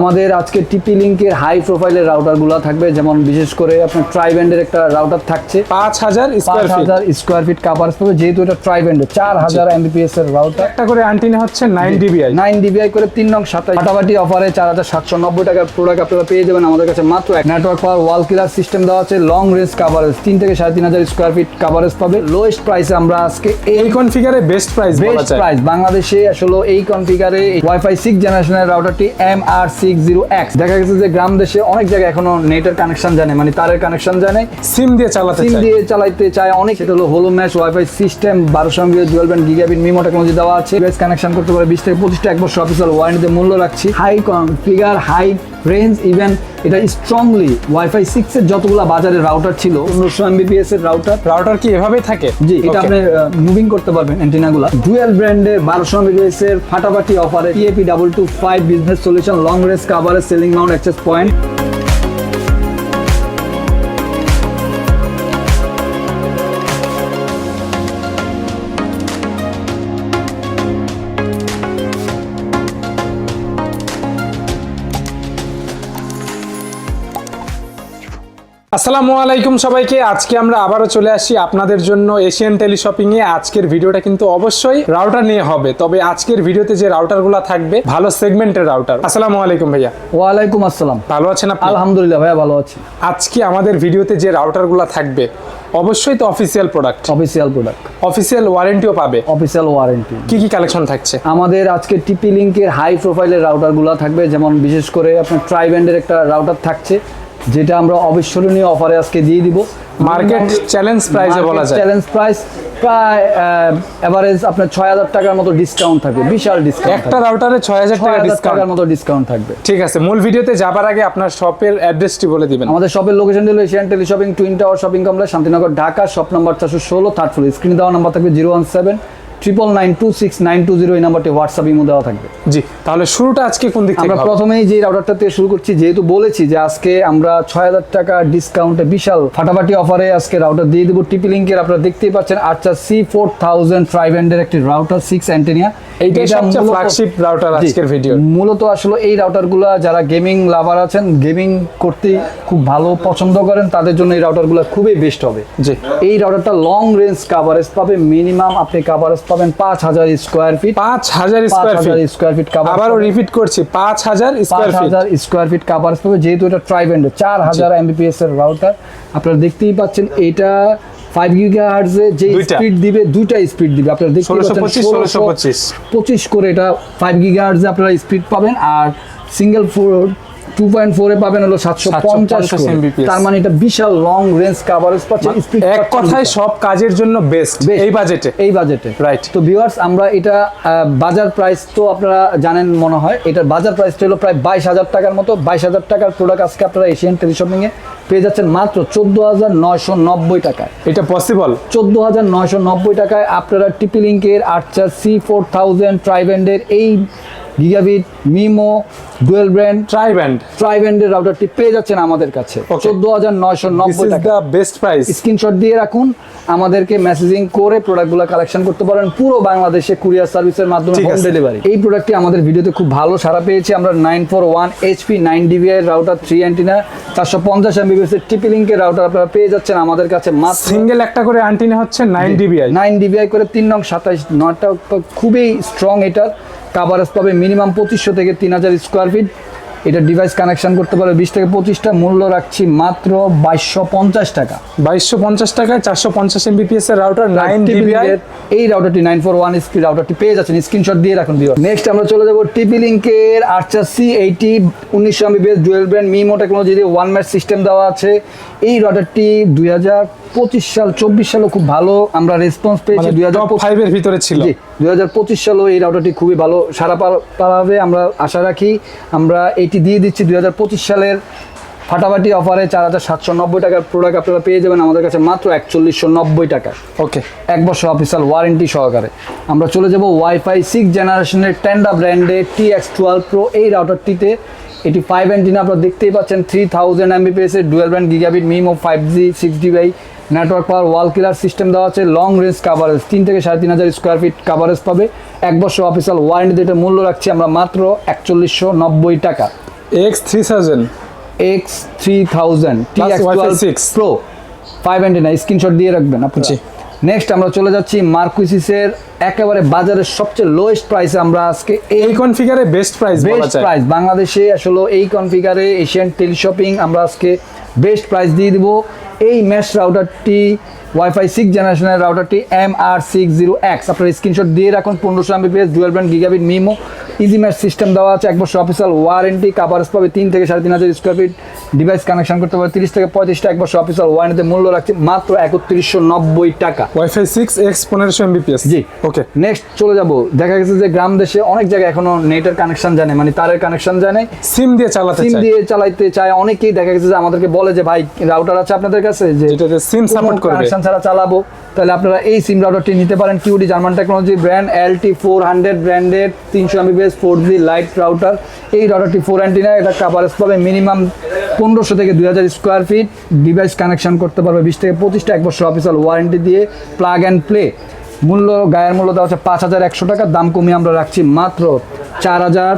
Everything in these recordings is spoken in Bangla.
আমাদের আজকে টিপি লিঙ্কের হাই প্রোফাইলের রাউটারগুলো থাকবে। যেমন বিশেষ করে আপনার ট্রাইব্যান্ডের একটা রাউটার থাকছে। পাঁচ হাজার পাঁচ হাজার স্কোয়ার ফিট কাভার পাবে যেহেতু এটা ট্রাইব্যান্ডের চার হাজার এমবিপিএস এর রাউটার একটা করে অ্যান্টিনা হচ্ছে নাইন ডিবিআই নাইন ডিবিআই করে তিন নং সাতাশ। ফাটাফাটি অফারে চার হাজার সাতশো নব্বই টাকার প্রোডাক্ট আপনারা পেয়ে যাবেন আমাদের কাছে মাত্র এক network power wall killer system দেওয়া আছে লং রেঞ্জ কাভারেজ তিন থেকে সাড়ে তিন হাজার স্কোয়ার ফিট কাভারেজ পাবে। লোয়েস্ট প্রাইসে আমরা আজকে এই কনফিগারে বেস্ট প্রাইস বেস্ট প্রাইস বাংলাদেশে আসলে এই কনফিগারে ওয়াইফাই সিক্স জেনারেশনের রাউটারটি M R six zero X দেখা গেছে যে গ্রাম দেশে অনেক জায়গায় এখনও নেটের কানেকশন জানে মানে তারের কানেকশন জানে সিম দিয়ে চালাতে সিম দিয়ে চালাইতে চায়। অনেক সেটা হলো হোলো ম্যাচ ওয়াইফাই সিস্টেম বারোশো MB dual band gigabit MIMO technology দেওয়া আছে। বেস কানেকশন করতে পারে বিশ থেকে পঁচিশটা এক বছর অফিসিয়াল ওয়ারেন্টিতে মূল্য রাখছি। High configure high range even এটা স্ট্রংলি ওয়াইফাই সিক্স এর যতগুলা বাজারে রাউটার ছিল পনেরোশো এমবিপিএস এর রাউটার রাউটার কি এভাবেই থাকে? জি এটা আপনি মুভিং করতে পারবেন অ্যান্টিনাগুলা ডুয়েল ব্র্যান্ডের বারোশো এমবিপিএস এর ফাটাফাটি অফারে TAP double two five business solution long range coverage ceiling mount access point আসসালামু আলাইকুম সবাইকে। আজকে আমরা আবারও চলে আসি আপনাদের জন্য এশিয়ান টেলিশপিং এ। আজকের ভিডিওটা কিন্তু অবশ্যই রাউটার নিয়ে হবে। তবে আজকের ভিডিওতে যে রাউটারগুলো থাকবে ভালো সেগমেন্টের রাউটার। আসসালামু আলাইকুম ভাইয়া। ওয়ালাইকুম আসসালাম। ভালো আছেন আপনি? আলহামদুলিল্লাহ ভাইয়া ভালো আছি। আজকে আমাদের ভিডিওতে যে রাউটারগুলো থাকবে অবশ্যই তো official product official product official ওয়ারেন্টিও পাবে। অফিসিয়াল ওয়ারেন্টি কি কি কালেকশন থাকছে? আমাদের আজকে টিপি লিঙ্কের হাই প্রোফাইলের রাউটারগুলো থাকবে। যেমন বিশেষ করে আপনার ট্রাইব্যান্ডের একটা রাউটার থাকছে। যেটা আমরা অবিস্মরণীয় অফারে আজকে দিয়ে দিব। মার্কেট চ্যালেঞ্জ প্রাইসে বলা যায়। চ্যালেঞ্জ প্রাইস প্রায় এভারেজ আপনার ছয় হাজার টাকার মতো ডিসকাউন্ট থাকবে। বিশাল ডিসকাউন্ট একটা রাউটারে ছয় হাজার টাকা টাকার মতো ডিসকাউন্ট থাকবে। ঠিক আছে মূল ভিডিওতে যাবার আগে আপনার শপের অ্যাড্রেসটি বলে দিবেন। আমাদের শপের লোকেশন হলো Asian tele shopping twin tower shopping complex Shantinagar Dhaka shop number চারশো ষোলো থার্ড ফ্লোর স্ক্রিনে দেওয়া নাম্বার থাকবে zero one seven triple nine two six nine two zero এই নাম্বারটি হোয়াটসঅ্যাপ ইমো দেওয়া থাকবে। জি তাহলে শুরুটা আজকে কোন দিক আমরা প্রথমেই যে রাউটারটা থেকে শুরু করছি যেহেতু বলেছি যে আজকে আমরা ছয় হাজার টাকা ডিসকাউন্টে বিশাল ফাটাফাটি অফারে আজকে রাউটার দিয়ে দেবো। টিপি লিঙ্কের আপনারা দেখতেই পাচ্ছেন আচ্ছা সি ফোর থাউজেন্ড ট্রাইভেন্ডের একটি রাউটার সিক্স অ্যান্টেনিয়া এইটাই সবচেয়ে flagship router আজকের video। মূলত আসলে এই রাউটারগুলো যারা গেমিং লাভার আছেন গেমিং করতে খুব ভালো পছন্দ করেন তাদের জন্য এই রাউটারগুলো খুবই বেস্ট হবে। জি। এই রাউটারটা লং রেঞ্জ কাভারেজ পাবে মিনিমাম আপনি কাভারেজ পাবেন পাঁচ হাজার স্কোয়ার ফিট পাঁচ হাজার পাঁচ square feet square feet cover আবারও রিপিট করছি পাঁচ হাজার স্কোয়ার ফিট হাজার স্কোয়ার ফিট কাভারেজ পাবে যেহেতু এটা ট্রাইব্যান্ড চার হাজার এমবিপিএস এর রাউটার আপনারা দেখতেই পাচ্ছেন এটা ফাইভ গিগা হার্জে যে। স্পিড দিবে দুইটা স্পিড দিবে। আপনারা ষোলোশো পাচ্ছেন পঁচিশ ষোলোশো পঁচিশ। করে এটা ফাইভ গিগা হার্জে আপনারা স্পিড পাবেন। আর সিঙ্গেল ফোর টু পয়েন্ট ফোরে পাবেন হলো সাতশো পঞ্চাশ তার মানে এটা বিশাল লং রেঞ্জ কাভারেজ পাচ্ছে এক কথায় সব কাজের জন্য বেস্ট। এই বাজেটে এই বাজেটে Right. তো ভিউয়ার্স আমরা এটা বাজার প্রাইস তো আপনারা জানেন মনে হয় এটার বাজার প্রাইস হলো প্রায় বাইশ হাজার টাকার মতো। বাইশ হাজার টাকার প্রোডাক্ট আজকে আপনারা এশিয়ান টেলিশপিং এ পেয়ে যাচ্ছেন মাত্র চোদ্দ হাজার নয়শো নব্বই টাকায়। এটা পসিবল চোদ্দ হাজার নয়শো নব্বই টাকায় আপনারা টিপি লিঙ্কের আর্চার সি ফোর থাউজেন্ড ট্রাইব্যান্ডের এই gigabit MIMO dual brand tri band ট্রাইব্যান্ডের রাউটারটি পেয়ে যাচ্ছেন আমাদের কাছে. চোদ্দ হাজার নয়শো নব্বই টাকা। বেস্ট প্রাইস স্ক্রিনশট দিয়ে রাখুন। আমাদেরকে মেসেজিং করে প্রোডাক্টগুলো কালেকশন করতে পারেন। পুরো বাংলাদেশে কুরিয়ার সার্ভিসের মাধ্যমে হোম ডেলিভারি এই প্রোডাক্টটি আমাদের ভিডিওতে খুব ভালো সারা পেয়েছে। আমরা nine four one HP nine dBi router three antenna চারশো পঞ্চাশ এমবিবিএস এর টিপি লিঙ্কের রাউটার আপনারা পেয়ে যাচ্ছেন আমাদের কাছে মাত্র সিঙ্গেল একটা করে অ্যান্টিনা হচ্ছে নাইন ডিবিআই নাইন ডিবিআই করে তিন নং সাতাইশ নয়টা খুবই স্ট্রং এটার। কাভারেজ পাবে মিনিমাম পঁচিশশো থেকে তিন হাজার স্কোয়ার ফিট এটা ডিভাইস কানেকশন করতে পারবে বিশ থেকে পঁচিশটা মূল্য রাখছি মাত্র বাইশশো পঞ্চাশ টাকা। বাইশশো পঞ্চাশ টাকায় চারশো পঞ্চাশ এমবিপিএস এর রাউটার নাইন এই রাউটারটি নাইন ফোর ওয়ান স্পিড রাউটারটি পেয়ে যাচ্ছেন। স্ক্রিনশট দিয়ে রাখুন দিও নেক্সট আমরা চলে যাব টিপি লিঙ্কের আর্চার সি এইটি উনিশশো Mbps dual brand MIMO technology দিয়ে ওয়ান ম্যাচ সিস্টেম দেওয়া আছে। এই রাউটারটি দুই হাজার পঁচিশ সাল চব্বিশ সালও খুব ভালো আমরা রেসপন্স পেয়েছি। দুই হাজার টপ ফাইভ ভিতরে ছিল। দুই হাজার পঁচিশ সালেও এই রাউটারটি খুবই ভালো সারা পা- পাবে আমরা আশা রাখি। আমরা এইটি দিয়ে দিচ্ছি দুই হাজার পঁচিশ সালের ফাটাফাটি অফারে চার হাজার সাতশো নব্বই টাকার প্রোডাক্ট আপনারা পেয়ে যাবেন। আমাদের কাছে মাত্র একচল্লিশশো নব্বই টাকায় ওকে এক বছর অফিসিয়াল ওয়ারেন্টি সহকারে। আমরা চলে যাব ওয়াইফাই সিক্স জেনারেশনের টেন্ডা ব্র্যান্ডে টি এক্স টুয়েলভ প্রো এই রাউটারটিতে এটি ফাইভ অ্যান্টিনা আপনারা দেখতেই পাচ্ছেন থ্রি থাউজেন্ড এমবিপিএস এর dual brand gigabit MIMO five G six dBi network power wall killer system দেওয়া আছে লং রেঞ্জ কাভারেজ তিন থেকে সাড়ে তিন হাজার স্কোয়ার ফিট কাভারেজ পাবে। এক বছর অফিসিয়াল ওয়ারেন্টি এটা মূল্য রাখছি আমরা মাত্র একচল্লিশশো নব্বই টাকা। X three thousand X three thousand T X Wi-Fi 6 pro five antenna screenshot দিয়ে রাখবেন জি। আপনারা নেক্সট আমরা চলে যাচ্ছি মার্কুইসিসের একেবারে বাজারের সবচেয়ে লোয়েস্ট প্রাইসে আমরা আজকে এই এই কনফিগারে বেস্ট প্রাইস বেস্ট প্রাইস বাংলাদেশে আসলে এই কনফিগারে এশিয়ান টেলিশপিং আমরা আজকে বেস্ট প্রাইস দিয়ে দিব। এই মেশ রাউটারটি ওয়াইফাই সিক্স জেনারেশনের রাউটারটি M R six zero X আপনার স্ক্রিনশট দিয়ে রাখুন, পনেরোশো Mbps dual brand gigabit MIMO easy mesh system দেওয়া আছে। এক বছর অফিসিয়াল ওয়ারেন্টি কাভারেজ পাবে তিন থেকে সাড়ে তিন হাজার স্কোয়ার ফিট ডিভাইস কানেকশন করতে পারবে তিরিশ থেকে পঁয়ত্রিশটা এক বছর অফিসিয়াল ওয়ারেন্টিতে মূল্য রাখছে মাত্র একত্রিশশো নব্বই টাকা। ওয়াইফাই সিক্স এক্স পনেরোশো এমবিপিএস জি। ওকে নেক্সট চলে যাব। দেখা গেছে যে গ্রাম দেশে অনেক জায়গায় এখনও নেটের কানেকশন জানে মানে তারের কানেকশন জানে সিম দিয়ে চালাতে সিম দিয়ে চালাইতে চায়। অনেকেই দেখা গেছে যে আমাদেরকে বলে যে ভাই রাউটার আছে আপনাদের কাছে? যে যেটাতে সিম সাপোর্ট করবে। কানেকশন ছাড়া চালাবো। তাহলে আপনারা এই সিম রাউটারটি নিতে পারেন। QD German technology brand LT four hundred branded তিনশো MBBS four G lite router. এই রাউটারটি ফোর অ্যান্টিনা এটা কাভারেজ পাবে মিনিমাম পনেরোশো থেকে দুই হাজার স্কোয়ার ফিট ডিভাইস কানেকশন করতে পারবে বিশ থেকে পঁচিশটা, এক বছর অফিসিয়াল ওয়ারেন্টি দিয়ে প্লাগ অ্যান্ড প্লে মূল্য, গায়ের মূল্য দেওয়া হচ্ছে পাঁচ হাজার একশো টাকা, দাম কমিয়ে আমরা রাখছি মাত্র চার হাজার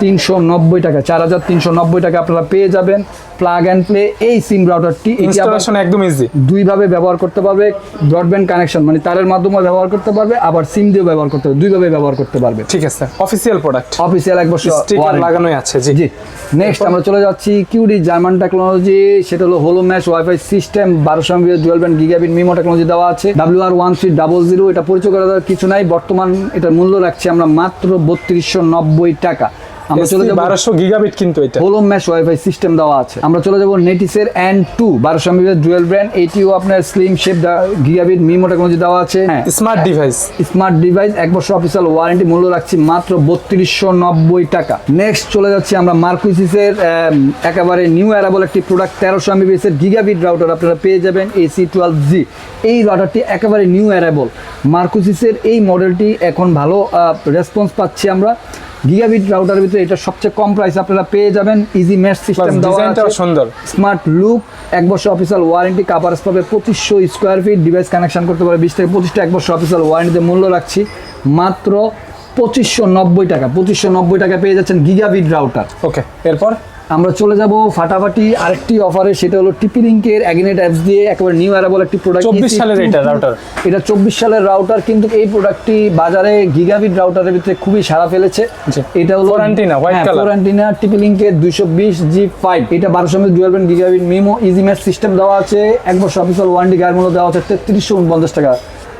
তিনশো নব্বই টাকা চার হাজার তিনশো নব্বই টাকা আপনারা পেয়ে যাবেন। প্লাগ অ্যান্ড প্লে এই সিম রাউটারটি ইনস্টলেশন একদম ইজি দুইভাবে ব্যবহার করতে পারবে ব্রডব্যান্ড কানেকশন মানে তারের মাধ্যমে ব্যবহার করতে পারবে আবার সিম দিয়েও ব্যবহার করতে পারবে দুইভাবে ব্যবহার করতে পারবে। ঠিক আছে অফিসিয়াল প্রোডাক্ট অফিসিয়াল এক বছর স্টিকার লাগানোই আছে জি। জি। নেক্সট আমরা চলে যাচ্ছি কিউডি জার্মান টেকনোলজি সেটা হলো হোলো ম্যাশ ওয়াইফাই সিস্টেম বারোশো MB dual band gigabit MIMO technology দেওয়া আছে W R one three double zero এটা পরিচয় করা কিছু নাই বর্তমান এটার মূল্য রাখছি আমরা মাত্র বত্রিশশো নব্বই টাকা। আমরা চলে যাব বারোশো গিগাবিট কিন্তু এটা। হোলো ম্যাশ ওয়াইফাই সিস্টেম দেওয়া আছে। আমরা চলে যাব নেটিসের এন টু বারোশো এমবিএস ডুয়েল ব্র্যান্ড এটিও আপনার slim shape gigabit MIMO technology দেওয়া আছে। স্মার্ট ডিভাইস স্মার্ট ডিভাইস এক বছর অফিসিয়াল ওয়ারেন্টি মূল্য রাখছি মাত্র বত্রিশশো নব্বই টাকা। নেক্সট চলে যাচ্ছি আমরা মার্কুইসিসের একেবারে নিউ অ্যারাবল একটি প্রোডাক্ট তেরোশো এমবিএস এর গিগাবিট রাউটার আপনারা পেয়ে যাবেন এসি টুয়েলভ জি এই রাউটারটি একেবারে নিউ অ্যারাবল মার্কুইসিসের এই মডেলটি এখন ভালো রেসপন্স পাচ্ছি আমরা। গিগাবিট রাউটারের ভিতরে এটা সবচেয়ে কম প্রাইস আপনারা পেয়ে যাবেন। ইজি ম্যাচ সিস্টেম ডিজাইনটা ডিজাইনটাও সুন্দর। স্মার্ট লুক এক বছর অফিসিয়াল ওয়ারেন্টি কাভারেজ পাবে পঁচিশশো স্কোয়ার ফিট ডিভাইস কানেকশন করতে পারে বিশ থেকে পঁচিশটা এক বছর অফিসিয়াল ওয়ারেন্টিতে মূল্য রাখছি। মাত্র পঁচিশশো নব্বই টাকা পঁচিশশো নব্বই টাকা পেয়ে যাচ্ছেন গিগাবিট রাউটার ওকে এরপর? আমরা চলে যাব ফাটাফাটি আরেকটি অফারে সেটা হলো টিপি লিঙ্কের অ্যাগিনেট অ্যাপস দিয়ে একেবারে নিউ অ্যারাবল একটি প্রোডাক্ট 24 সালের এটা router। এটা চব্বিশ সালের রাউটার কিন্তু এই প্রোডাক্টটি বাজারে গিগাবিট রাউটারের ভিতরে খুবই সারা ফেলেছে। এটা হলো antenna, white color। ফোরান্টিনা টিপি লিঙ্কের দুইশো বিশ জি ফাইভ এটা বারোশো MS dual band gigabit MIMO easy mesh system দেওয়া আছে এক বছর অফিসিয়াল ওয়ারেন্টি গায়ের মূল্য দেওয়া আছে তেত্রিশশো উনপঞ্চাশ টাকা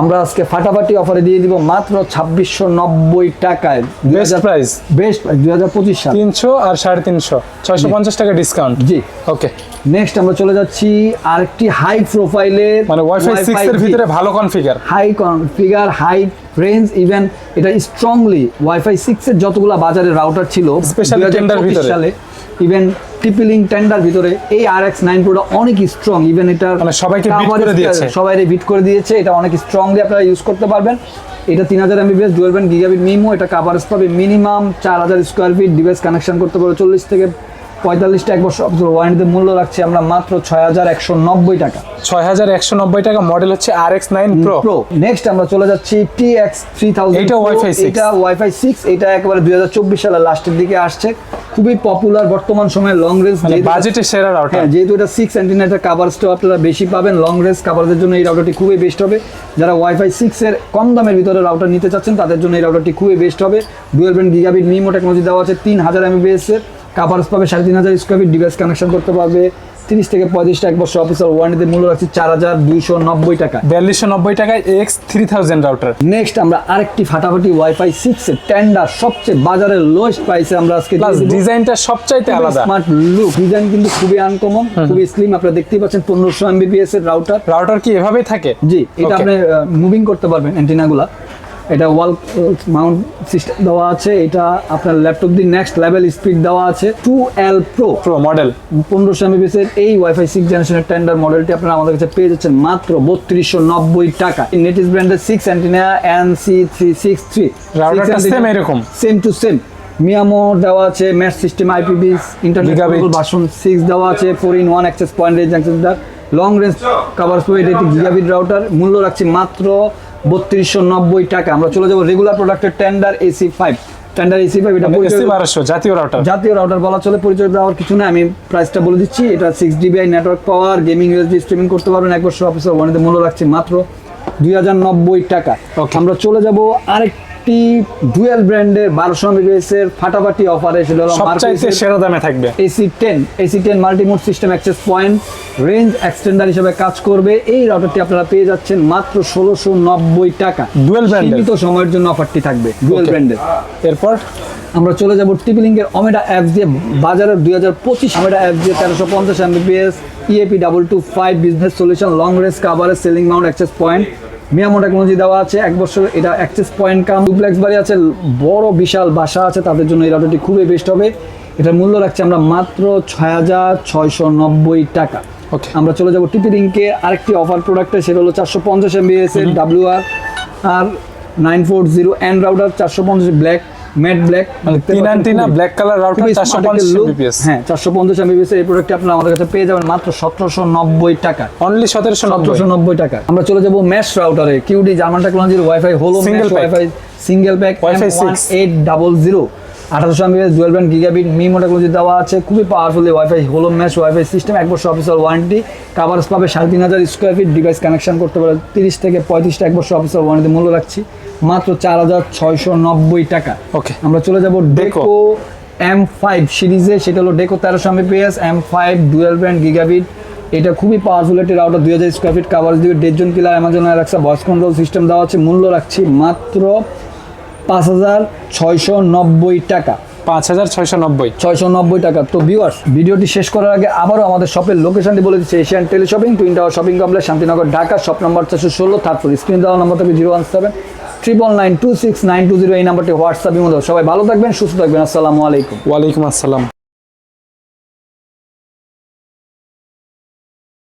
আমরা আজকে ফাটাফাটি অফারে দিয়ে দিব মাত্র ছাব্বিশশো নব্বই টাকায়। বেস্ট প্রাইস বেস্ট দুই হাজার পঁচিশ সাল। তিনশো আর সাড়ে তিনশো। ছয়শো পঞ্চাশ টাকা ডিসকাউন্ট জি। ওকে নেক্সট আমরা চলে যাচ্ছি আরেকটি হাই প্রোফাইলের মানে ওয়াইফাই সিক্স এর ভিতরে ভালো configure high configure high range even এটা স্ট্রংলি ওয়াইফাই সিক্স এর যতগুলো বাজারে রাউটার ছিল 2025 tender ভিতরে। ইভেন টিপিলিং টেন্ডার ভিতরে এই আর এক্স নাইন প্রোটা অনেক স্ট্রং ইভেন এটা সবাইকে। সবাই বিট করে দিয়েছে এটা অনেক স্ট্রংলি আপনারা ইউজ করতে পারবেন। এটা তিন হাজার MBBS dual band gigabit MIMO এটা কাভারেজ পাবে মিনিমাম চার হাজার স্কোয়ার ফিট ডিভাইস কানেকশন করতে পারবে চল্লিশ থেকে পঁয়তাল্লিশটা এক বছর ওয়ারেন্টিতে মূল্য রাখছি আমরা মাত্র ছয় হাজার একশো নব্বই টাকা। ছয় হাজার একশো নব্বই টাকা মডেল হচ্ছে R X nine pro pro next আমরা চলে যাচ্ছি T X three thousand Wi-Fi 6 এটা ওয়াইফাই সিক্স এটা একেবারে দুই হাজার চব্বিশ সালের লাস্টের দিকে আসছে। খুবই পপুলার বর্তমান সময়ে লং রেঞ্জ বাজেটে সেরা রাউটার হ্যাঁ যেহেতু এটা সিক্স অ্যান্টিনেটার কাভার্সটাও আপনারা বেশি পাবেন লং রেঞ্জ কাভারেজের জন্য এই রাউটারটি খুবই বেস্ট হবে। যারা ওয়াইফাই সিক্স এর কম দামের ভিতরে রাউটার নিতে চাচ্ছেন তাদের জন্য এই রাউটারটি খুবই বেস্ট হবে। Dual band gigabit MIMO technology দেওয়া আছে তিন হাজার এমবিএস এর কাভার্স পাবে সাড়ে তিন হাজার স্কোয়ার ফিট ডিভাইস কানেকশন করতে পারবে। তিরিশ থেকে পঁয়ত্রিশটা এক বছর অফিসিয়াল ওয়ারেন্টিতে মূল্য রাখছি চার হাজার দুইশো নব্বই টাকা। বিয়াল্লিশশো নব্বই টাকায় X three thousand router next আমরা আরেকটি ফাটাফাটি ওয়াইফাই সিক্স এর টেন্ডার সবচেয়ে বাজারের লোয়েস্ট প্রাইসে আমরা আজকে ডিজাইনটা সবচাইতে আলাদা। স্মার্ট লুক ডিজাইন কিন্তু খুবই আনকমন খুবই স্লিম আপনারা দেখতেই পাচ্ছেন পনেরোশো এমবিপিএস এর রাউটার রাউটার কি এভাবেই থাকে? জি এটা আপনি মুভিং করতে পারবেন অ্যান্টিনাগুলা এটা ওয়াল মাউন্ট সিস্টেম দেওয়া আছে এটা আপনার ল্যাপটপ দিয়ে নেক্সট লেভেল স্পিড দেওয়া আছে two L pro pro model পনেরোশো এর এই ওয়াইফাই সিক্স জেনারেশনের টেন্ডার মডেলটি আপনারা আমাদের কাছে পেয়ে যাচ্ছেন মাত্র বত্রিশশো নব্বই টাকা। নেটিস ব্র্যান্ডের six antenna N C three six three same এরকম। সেম টু সেম মিয়ামো দেওয়া আছে mesh system IPv internet. Version six দেওয়া আছে four in one access point range access long range cover পাবে এটা একটি গিগাবিট রাউটার মূল্য রাখছি মাত্র বত্রিশশো নব্বই টাকা। আমরা চলে যাব রেগুলার প্রোডাক্টের Tenda AC five Tenda AC five এটা জাতীয় রাউটার জাতীয় রাউটার বলা চলে পরিচয় দেওয়ার কিছু না আমি প্রাইসটা বলে দিচ্ছি এটা six dBi network power gaming USD streaming করতে পারবেন। এক বছর অফিসের ওয়ানিতে মূল্য রাখছি মাত্র দুই হাজার নব্বই টাকা. আমরা চলে যাব আরেকটি ডুয়েল ব্র্যান্ডের বারোশো এমবিএস এর ফাটাফাটি অফারে হলো সবচাইতে সেরা দামে থাকবে। AC ten AC ten multimode system access point range extender হিসেবে কাজ করবে। এই রাউটারটি আপনারা পেয়ে যাচ্ছেন মাত্র ষোলোশো নব্বই টাকা। Dual brand? সীমিত সময়ের জন্য অফারটি থাকবে। ডুয়েল. ব্র্যান্ডের এরপর? আমরা চলে যাব টিপি লিঙ্কের অমেডা অ্যাপস দিয়ে। বাজারের দুই হাজার পঁচিশ অমেডা অ্যাপস দিয়ে তেরোশো পঞ্চাশ Mbps EAP double two five business solution long race coverage ceiling mount access point MIMO technology দেওয়া আছে। এক বছর এটা অ্যাক্সেস পয়েন্ট কাম। ডুপ্লেক্স বাড়ি আছে বড় বিশাল বাসা আছে তাদের জন্য এই রাউটারটি খুবই বেস্ট হবে। এটার মূল্য রাখছি আমরা মাত্র ছয় হাজার ছয়শো নব্বই টাকা। ওকে আমরা চলে যাব টিপি লিঙ্কে আরেকটি অফার প্রোডাক্টে সেটা হলো চারশো পঞ্চাশ এমবিএস এর W R R nine four zero N router চারশো পঞ্চাশ ব্ল্যাক ম্যাট ব্ল্যাক 399 না ব্ল্যাক কালার রাউটার 450 হ্যাঁ। 450 এমবিপিএস এই প্রোডাক্ট আপনারা আমাদের কাছে পেয়ে যাবেন মাত্র 1790 টাকা। অনলি 1790 টাকা। আমরা চলে যাব মেশ রাউটারে কিউডি জার্মান টেকনোলজির ওয়াইফাই হলো mesh wifi single pack wifi 800 আঠারোশো Mbps dual band gigabit MIMO technology দেওয়া আছে খুবই powerful wifi whole mesh wifi system এক বছর অফিসার ওয়ারেন্টি কাভারেজ পাবে সাড়ে তিন হাজার স্কোয়ার ফিট ডিভাইস কানেকশন করতে পারে তিরিশ থেকে পঁয়ত্রিশটা এক বছর অফিসার ওয়ারেন্টি মূল্য রাখছি মাত্র চার হাজার ছয়শো নব্বই টাকা ওকে আমরা চলে যাব। ডেকো এম ফাইভ সিরিজে সেটা হলো ডেকো তেরোশো Mbps M five dual brand gigabit এটা খুবই পাওয়ারফুল একটি রাউটার দুই হাজার স্কোয়ার ফিট কাভারেজ দিবে দেড়জন killer Amazon Alexa voice control system দেওয়া আছে মূল্য রাখছি মাত্র পাঁচ হাজার ছয়শো নব্বই টাকা। পাঁচ হাজার ছয়শো নব্বই। ছয়শো নব্বই টাকা। তো ভিউয়ার্স ভিডিওটি শেষ করার আগে আবারও আমাদের শপের লোকেশনটি বলে দিচ্ছে Asian tele shopping twin tower shopping complex Shantinagar Dhaka shop নম্বর চারশো ষোলো থার্ড স্ক্রিন দেওয়া নম্বর থাকবে zero one seven triple nine two six nine two zero এই নাম্বারটি হোয়াটসঅ্যাপ মধ্যে। সবাই ভালো থাকবেন সুস্থ থাকবেন। আসসালামু আলাইকুম। ওয়ালাইকুম আসসালাম।